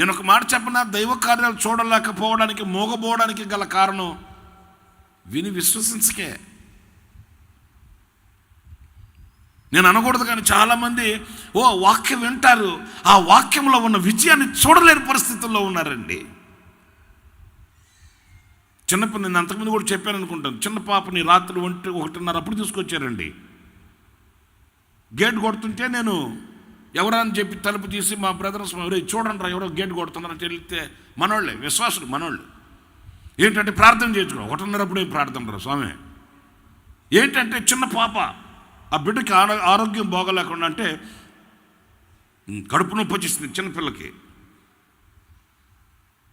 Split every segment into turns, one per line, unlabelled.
నేను ఒక మాట చెప్పిన? దైవ కార్యాలు చూడలేకపోవడానికి మోగబోవడానికి గల కారణం విని విశ్వసించకే. నేను అనకూడదు కానీ చాలామంది ఓ వాక్యం వింటారు ఆ వాక్యంలో ఉన్న విజయాన్ని చూడలేని పరిస్థితుల్లో ఉన్నారండి. చిన్నప్పుడు నేను అంతకుముందు కూడా చెప్పాను అనుకుంటాను చిన్న పాపని రాత్రి ఒంటి ఒకటిన్నర అప్పుడు తీసుకొచ్చారండి. గేట్ కొడుతుంటే నేను ఎవరని చెప్పి తలుపు తీసి మా బ్రదర్స్ ఎవరో చూడండి రా ఎవరో గేట్ కొడుతున్నారని తెలిస్తే మనోళ్ళే విశ్వాసులు మనోళ్ళు. ఏంటంటే ప్రార్థన చేయించుకో ఒకటిన్నరప్పుడు ఏం ప్రార్థన రా స్వామి. ఏంటంటే చిన్న పాప ఆ బిడ్డకి ఆరోగ్యం బాగలేకుండా అంటే కడుపు నొప్పి వచ్చేసింది చిన్నపిల్లకి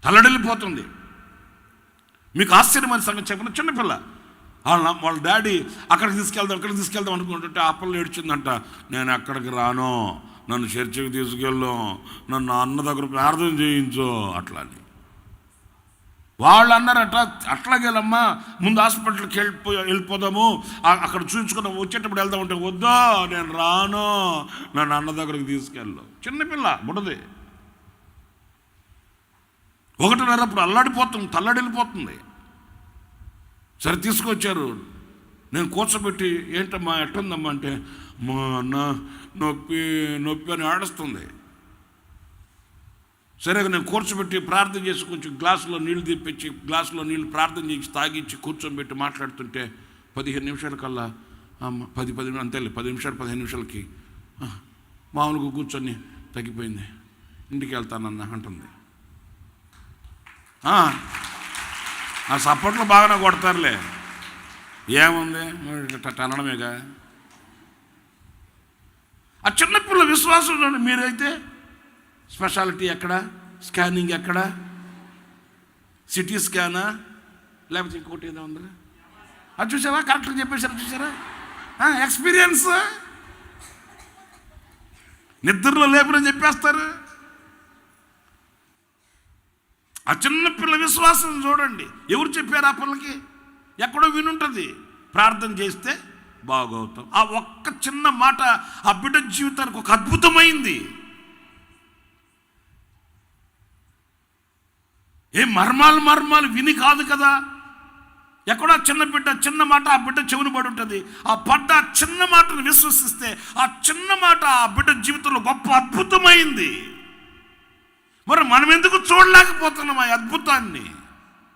తల్లడిల్లిపోతుంది. మీకు ఆశ్చర్యమైన సంగతి చెప్పిన చిన్నపిల్ల వాళ్ళ వాళ్ళ డాడీ అక్కడికి తీసుకెళ్దాం అక్కడికి తీసుకెళ్దాం అనుకుంటుంటే ఆ పిల్ల ఏడ్చిందంట నేను అక్కడికి రాను. నన్ను చర్చికి తీసుకెళ్ళు నన్ను అన్న దగ్గర ప్రార్థన చేయించు అట్లా అని వాళ్ళు అట్లా అట్లాగేలమ్మా ముందు హాస్పిటల్కి వెళ్ళిపో వెళ్ళిపోదాము అక్కడ చూపించుకుని వచ్చేటప్పుడు వెళ్దాం అంటే వద్దా నేను రాను నన్ను అన్న దగ్గరకు తీసుకెళ్ళు. చిన్నపిల్ల బుడది ఒకటిన్నర అప్పుడు అల్లాడిపోతుంది తల్లడిల్లిపోతుంది. సరే తీసుకొచ్చారు. నేను కూర్చోబెట్టి ఏంటమ్మా ఎట్టుందమ్మా అంటే మా అన్న నొప్పి నొప్పి అని ఆడుస్తుంది. సరే నేను కూర్చోబెట్టి ప్రార్థన చేసి కొంచెం గ్లాసులో నీళ్ళు తెప్పించి గ్లాసులో నీళ్ళు ప్రార్థన చేసి తాగించి కూర్చోబెట్టి మాట్లాడుతుంటే పదిహేను నిమిషాల కల్లా అమ్మ పది పది అంతేలే పది నిమిషాలు పదిహేను నిమిషాలకి మామూలుగా కూర్చొని తగ్గిపోయింది. ఇంటికి వెళ్తానన్న అంటుంది. "ఆ, ఆ సపోర్ట్లో బాగానే కొడతారులే. ఏముంది? ఇట్ట అనడమేగా ఆ చిన్నపిల్ల విశ్వాసం చూడండి మీరైతే స్పెషాలిటీ ఎక్కడ? స్కానింగ్ ఎక్కడ? సిటీ స్కానా? లేకపోతే ఇంకోటి ఏదో ఉందా? అది చూసారా కరెక్ట్గా చెప్పేశారు చూసారా? ఎక్స్పీరియన్స్? నిద్రలో లేపని చెప్పేస్తారు. ఆ చిన్న పిల్ల విశ్వాసం చూడండి. ఎవరు చెప్పారు ఆ పిల్లకి? ఎక్కడో వినుంటుంది. ప్రార్థన చేస్తే బాగవుతాం. ఆ ఒక్క చిన్న మాట ఆ బిడ్డ జీవితానికి ఒక అద్భుతమైంది. ఏ మర్మాలు మర్మాలు విని కాదు కదా. ఎక్కడో చిన్న బిడ్డ చిన్న మాట ఆ బిడ్డ చెవుని పడి ఉంటుంది. ఆ పడ్డ చిన్న మాటను విశ్వసిస్తే ఆ చిన్న మాట ఆ బిడ్డ జీవితంలో గొప్ప అద్భుతమైంది. మరి మనం ఎందుకు చూడలేకపోతున్నాం ఆ అద్భుతాన్ని?